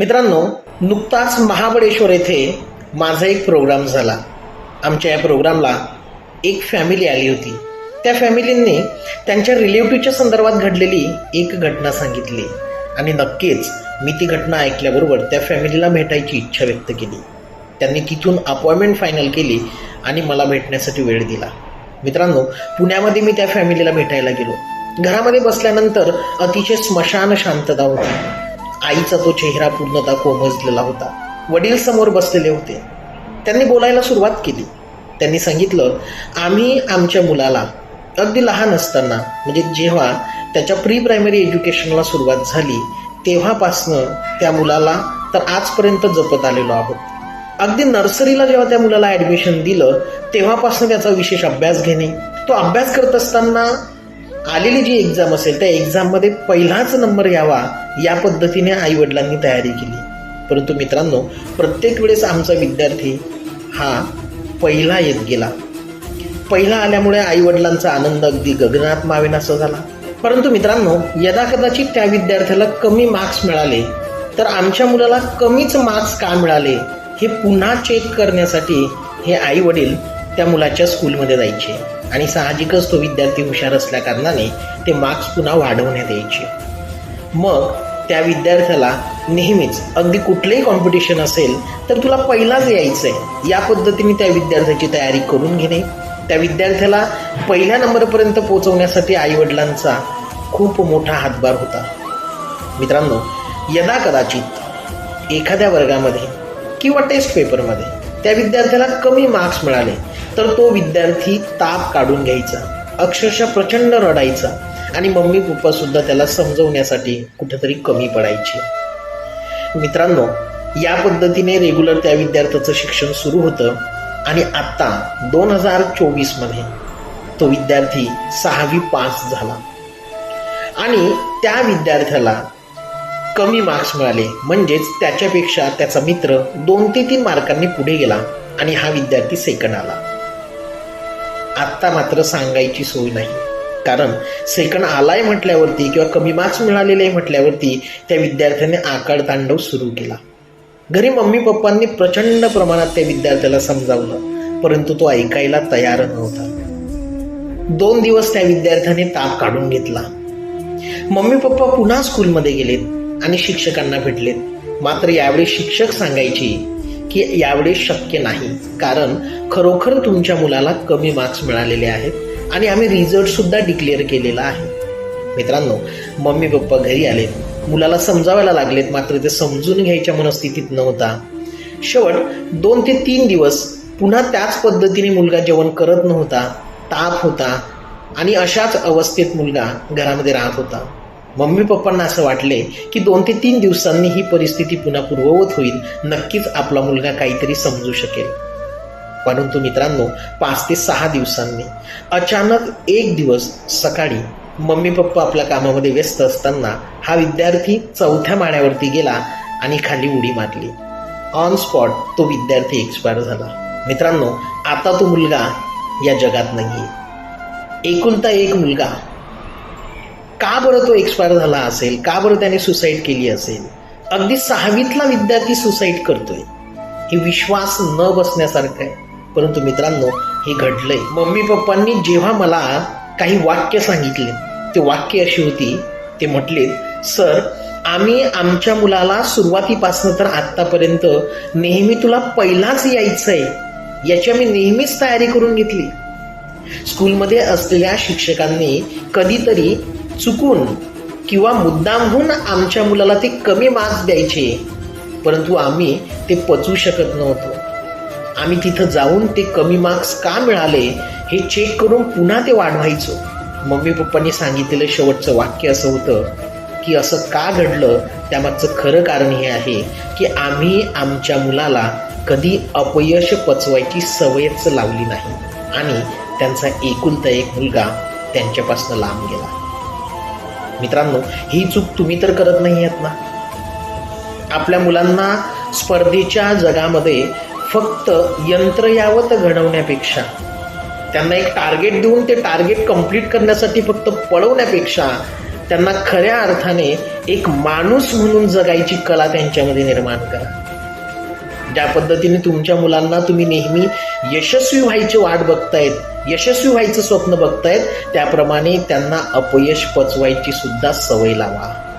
मित्रांनो नुकताच महाबळेश्वर येथे माझा एक प्रोग्राम झाला. आमच्या या प्रोग्रामला एक फॅमिली आली होती. त्या फॅमिलींनी त्यांच्या रिलेटिव्हच्या संदर्भात घडलेली एक घटना सांगितली. आणि नक्कीच मी ती घटना ऐकल्याबरोबर त्या फॅमिलीला भेटायची इच्छा व्यक्त केली. त्यांनी तिथून अपॉइंटमेंट फायनल केली आणि मला भेटण्यासाठी वेळ दिला. मित्रांनो पुण्यामध्ये मी त्या फॅमिलीला भेटायला गेलो. घरामध्ये बसल्यानंतर अतिशय स्मशान शांतता होती. आईचा तो चेहरा पूर्णतः कोमजलेला होता. वडील समोर बसलेले होते. त्यांनी बोलायला सुरुवात केली. त्यांनी सांगितलं आम्ही आमच्या मुलाला अगदी लहान असताना म्हणजे जेव्हा त्याच्या प्री प्रायमरी एज्युकेशनला सुरुवात झाली तेव्हापासनं त्या मुलाला तर आजपर्यंत जपत आलेलो आहोत. अगदी नर्सरीला जेव्हा त्या मुलाला ॲडमिशन दिलं तेव्हापासून त्याचा विशेष अभ्यास घेणे. तो अभ्यास करत असताना आलेली जी एक्झाम असेल त्या एक्झाममध्ये पहिलाच नंबर यावा या पद्धतीने आई वडिलांनी तयारी केली. परंतु मित्रांनो प्रत्येक वेळेस आमचा विद्यार्थी हा पहिला येत गेला. पहिला आल्यामुळे आई वडिलांचा आनंद अगदी गगनात मावेनासा झाला. परंतु मित्रांनो यदा कदाचित त्या विद्यार्थ्याला कमी मार्क्स मिळाले तर आमच्या मुलाला कमीच मार्क्स का मिळाले हे पुन्हा चेक करण्यासाठी हे आई वडील त्या मुलाच्या स्कूलमध्ये जायचे. आणि साहजिकच तो विद्यार्थी हुशार असल्या कारणाने ते मार्क्स पुन्हा वाढवण्यात यायचे. मग त्या विद्यार्थ्याला नेहमीच अगदी कुठलंही कॉम्पिटिशन असेल तर तुला पहिलाच यायचं आहे या पद्धतीने त्या विद्यार्थ्याची तयारी करून घेणे. त्या विद्यार्थ्याला पहिल्या नंबरपर्यंत पोहोचवण्यासाठी आईवडिलांचा खूप मोठा हातभार होता. मित्रांनो यदा कदाचित एखाद्या वर्गामध्ये किंवा टेस्ट पेपरमध्ये त्या विद्यार्थ्याला कमी मार्क्स मिळाले तर तो विद्यार्थी ताप काढून घ्यायचा अक्षरशः प्रचंड रडायचा आणि मम्मी पप्पा सुद्धा त्याला समजवण्यासाठी कुठेतरी कमी पडायचे. मित्रांनो या पद्धतीने रेग्युलर त्या विद्यार्थ्याचं शिक्षण सुरू होतं आणि आत्ता दोन हजार चोवीसमध्ये तो विद्यार्थी सहावी पास झाला. आणि त्या विद्यार्थ्याला कमी मार्क्स मिळाले. म्हणजेच त्याच्यापेक्षा त्याचा मित्र दोन ते तीन मार्कांनी पुढे गेला आणि हा विद्यार्थी सेकंड आला. आत्ता मात्र सांगायची सोय नाही. कारण सेकंड आलाय म्हटल्यावरती किंवा कमी मार्क्स मिळालेले आहे म्हटल्यावरती त्या विद्यार्थ्याने आकाड तांडव सुरू केला. घरी मम्मी पप्पांनी प्रचंड प्रमाणात त्या विद्यार्थ्याला समजावलं परंतु तो ऐकायला तयार नव्हता. दोन दिवस त्या विद्यार्थ्याने ताप काढून घेतला. मम्मी पप्पा पुन्हा स्कूलमध्ये गेलेत आणि शिक्षकांना भेटलेत. मात्र यावेळी शिक्षक सांगायची की यावेळी शक्य नाही. कारण खरोखर तुमच्या मुलाला कमी मार्क्स मिळालेले आहेत आणि आम्ही रिझल्ट सुद्धा डिक्लेअर केलेला आहे. मित्रांनो मम्मी पप्पा घरी आलेत मुलाला समजावायला लागलेत मात्र ते समजून घ्यायच्या मनस्थितीत नव्हता. शेवट दोन ते तीन दिवस पुन्हा त्याच पद्धतीने मुलगा जेवण करत नव्हता ताप होता आणि अशाच अवस्थेत मुलगा घरामध्ये राहत होता. मम्मी पप्पांना असं वाटले की दोन ते तीन दिवसांनी ही परिस्थिती पुन्हा पूर्ववत होईल नक्कीच आपला मुलगा काहीतरी समजू शकेल. परंतु मित्रांनो पाच ते सहा दिवसांनी अचानक एक दिवस सकाळी मम्मी पप्पा आपल्या कामामध्ये व्यस्त असताना हा विद्यार्थी चौथ्या माळ्यावरती गेला आणि खाली उडी मारली. ऑन स्पॉट तो विद्यार्थी एक्सपायर झाला. मित्रांनो आता तो मुलगा या जगात नाही एकुलता एक मुलगा का बरं तो एक्सपायर झाला असेल? का बरं त्याने सुसाईड केली असेल? अगदी सहावीतला विद्यार्थी सुसाईड करतोय. हे विश्वास न बसण्यासारखं आहे. परंतु मित्रांनो हे घडलंय. मम्मी पप्पांनी जेव्हा मला काही वाक्य सांगितले ते वाक्य अशी होती ते म्हटले सर आम्ही आमच्या मुलाला सुरुवातीपासनं तर आत्तापर्यंत नेहमी तुला पहिलाच यायचं आहे याची आम्ही नेहमीच तयारी करून घेतली. स्कूलमध्ये असलेल्या शिक्षकांनी कधीतरी चुकून किंवा मुद्दामहून आमच्या मुलाला ते कमी मार्क्स द्यायचे. परंतु आम्ही ते पचवू शकत नव्हतो. आम्ही तिथं जाऊन ते कमी मार्क्स का मिळाले हे चेक करून पुन्हा ते वाढवायचो. मम्मी पप्पांनी सांगितलेलं शेवटचं वाक्य असं होतं की असं का घडलं? त्यामागचं खरं कारण हे आहे की आम्ही आमच्या मुलाला कधी अपयश पचवायची सवयच लावली नाही. आणि त्यांचा एकुलता एक मुलगा त्यांच्यापासून लांब गेला. मित्रांनो ही चूक तुम्ही तर करत नाही आहेत ना? आपल्या मुलांना स्पर्धेच्या जगामध्ये फक्त यंत्रयावत घडवण्यापेक्षा त्यांना एक टार्गेट देऊन ते टार्गेट कंप्लीट करण्यासाठी फक्त पळवण्यापेक्षा त्यांना खऱ्या अर्थाने एक माणूस म्हणून जगायची कला त्यांच्यामध्ये निर्माण करा. ज्या पद्धतीने तुमच्या मुलांना तुम्ही नेहमी यशस्वी व्हायची वाट बघतायत यशस्वी व्हायचं स्वप्न बघतायत. त्याप्रमाणे त्यांना अपयश पचवायची सुद्धा सवय लावा.